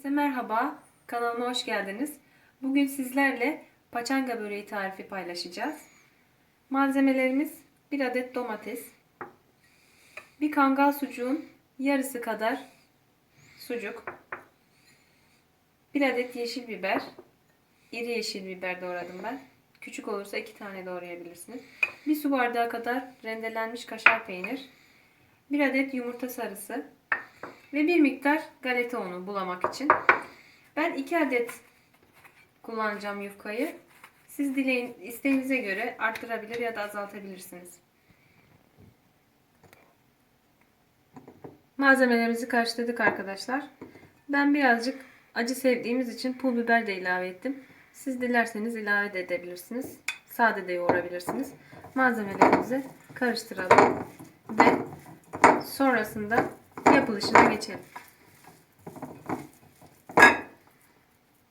Herkese merhaba, kanalıma hoş geldiniz. Bugün sizlerle paçanga böreği tarifi paylaşacağız. Malzemelerimiz 1 adet domates, bir kangal sucuğun yarısı kadar sucuk, 1 adet yeşil biber, iri yeşil biber doğradım ben. Küçük olursa 2 tane doğrayabilirsiniz. 1 su bardağı kadar rendelenmiş kaşar peynir, 1 adet yumurta sarısı, ve bir miktar galeta unu bulamak için. Ben 2 adet kullanacağım yufkayı. Siz dileğin isteğinize göre arttırabilir ya da azaltabilirsiniz. Malzemelerimizi karıştırdık arkadaşlar. Ben birazcık acı sevdiğimiz için pul biber de ilave ettim. Siz dilerseniz ilave de edebilirsiniz. Sade de yoğurabilirsiniz. Malzemelerimizi karıştıralım. Ve sonrasında yapılışına geçelim.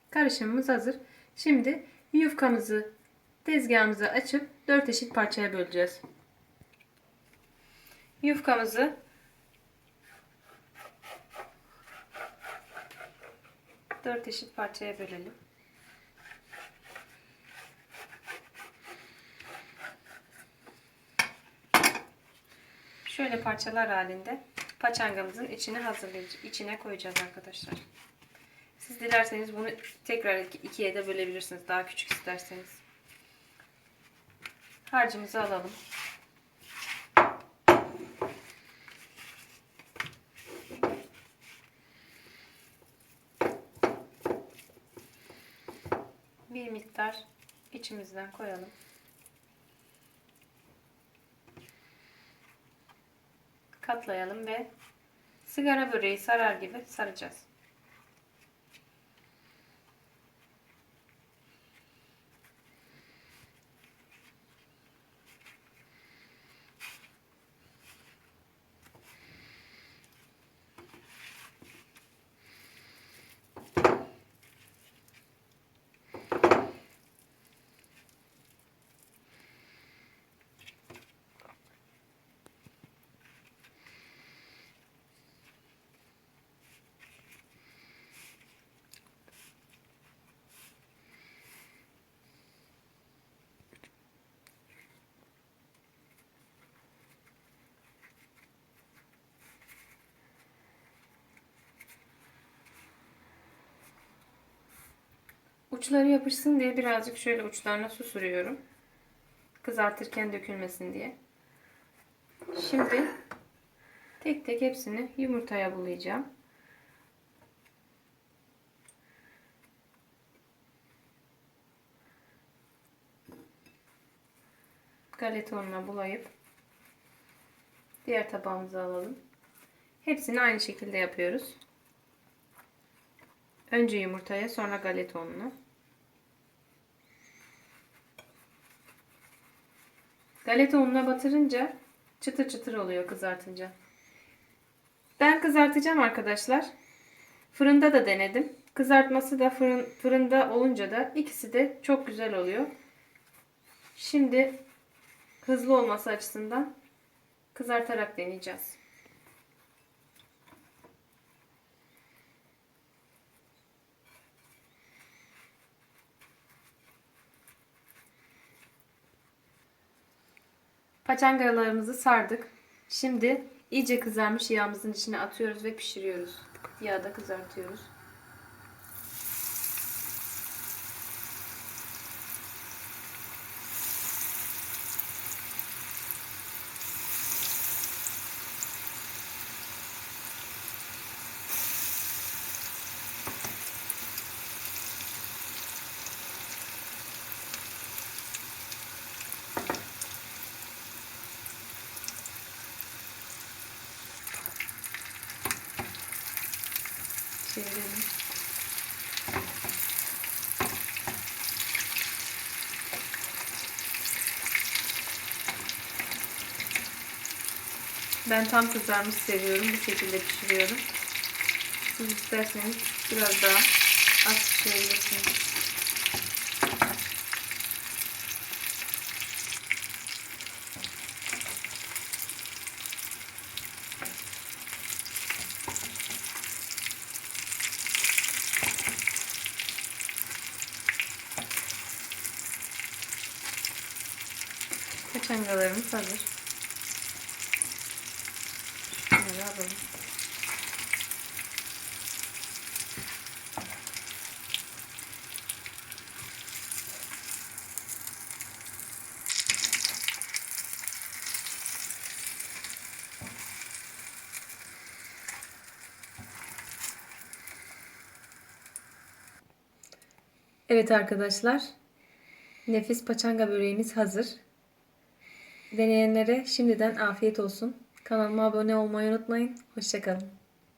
Karışımımız hazır. Şimdi yufkamızı tezgahımıza açıp 4 eşit parçaya böleceğiz. Yufkamızı dört eşit parçaya bölelim. Şöyle parçalar halinde paçangamızın içine hazırlayacağız. içine koyacağız arkadaşlar. Siz dilerseniz bunu tekrar ikiye de bölebilirsiniz. Daha küçük isterseniz. Harcımızı alalım. Bir miktar içimizden koyalım. Katlayalım ve sigara böreği sarar gibi saracağız. Uçları yapışsın diye birazcık şöyle uçlarına su sürüyorum. Kızartırken dökülmesin diye. Şimdi tek tek hepsini yumurtaya bulayacağım. Galeta ununa bulayıp diğer tabağımıza alalım. Hepsini aynı şekilde yapıyoruz. Önce yumurtaya sonra galeta ununa. Galeta ununa batırınca çıtır çıtır oluyor kızartınca. Ben kızartacağım arkadaşlar. Fırında da denedim. Kızartması da fırın, fırında olunca da ikisi de çok güzel oluyor. Şimdi hızlı olması açısından kızartarak deneyeceğiz. Paçangalarımızı sardık. Şimdi iyice kızarmış yağımızın içine atıyoruz ve pişiriyoruz. Yağda kızartıyoruz. Çevirelim. Ben tam kızarmış seviyorum. Bu şekilde pişiriyorum. Siz isterseniz biraz daha az pişirebilirsiniz. Paçangalarımız hazır. Şunları alalım. Evet arkadaşlar. Nefis paçanga böreğimiz hazır. Deneyenlere şimdiden afiyet olsun. Kanalıma abone olmayı unutmayın. Hoşçakalın.